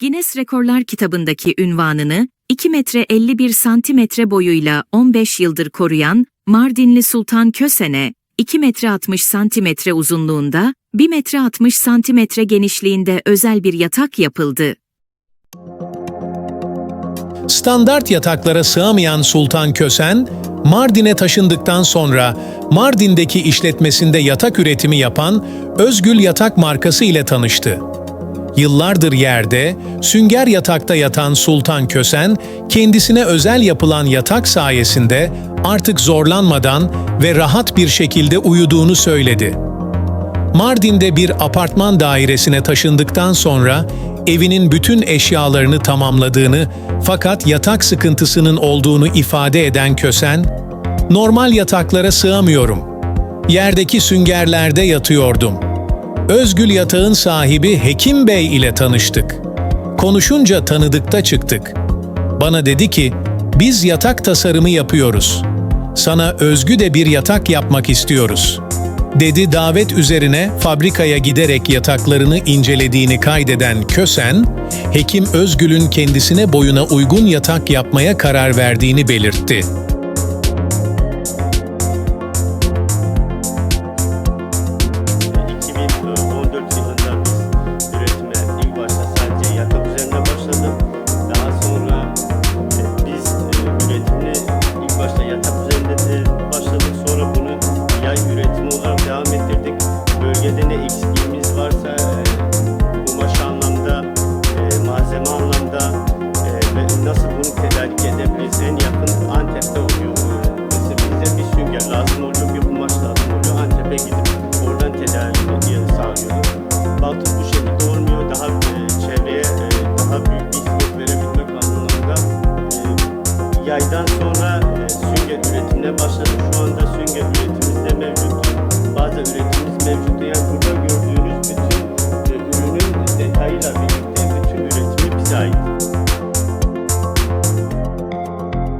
Guinness Rekorlar kitabındaki ünvanını 2 metre 51 santimetre boyuyla 15 yıldır koruyan Mardinli Sultan Kösen'e 2 metre 60 santimetre uzunluğunda, 1 metre 60 santimetre genişliğinde özel bir yatak yapıldı. Standart yataklara sığamayan Sultan Kösen, Mardin'e taşındıktan sonra Mardin'deki işletmesinde yatak üretimi yapan Özgül Yatak markası ile tanıştı. Yıllardır yerde, sünger yatakta yatan Sultan Kösen, kendisine özel yapılan yatak sayesinde artık zorlanmadan ve rahat bir şekilde uyuduğunu söyledi. Mardin'de bir apartman dairesine taşındıktan sonra evinin bütün eşyalarını tamamladığını fakat yatak sıkıntısının olduğunu ifade eden Kösen, "Normal yataklara sığamıyorum. Yerdeki süngerlerde yatıyordum. Özgül yatağın sahibi Hekim Bey ile tanıştık. Konuşunca tanıdıkta çıktık. Bana dedi ki, biz yatak tasarımı yapıyoruz. Sana özgü de bir yatak yapmak istiyoruz.'' dedi davet üzerine fabrikaya giderek yataklarını incelediğini kaydeden Kösen, Hekim Özgül'ün kendisine boyuna uygun yatak yapmaya karar verdiğini belirtti. Başladık. Sonra bunu yay üretimi olarak devam ettirdik. Bölgede ne eksikliğimiz varsa e, kumaş anlamda, e, malzeme anlamda e, ve nasıl bunu tedarik edebiliriz en yakın Antep'te oluyor. Mesela bize bir sünger lazım oluyor, bir kumaş lazım oluyor. Antep'e gidip oradan tedarik sağlıyoruz. Baktık bu şekilde olmuyor. Daha çevreye daha büyük bir hizmet verebilmek anlamında yaydan sonra üretimde başladık. Şu anda sünger üretimimizde mevcut. Bazı üretimimiz mevcut.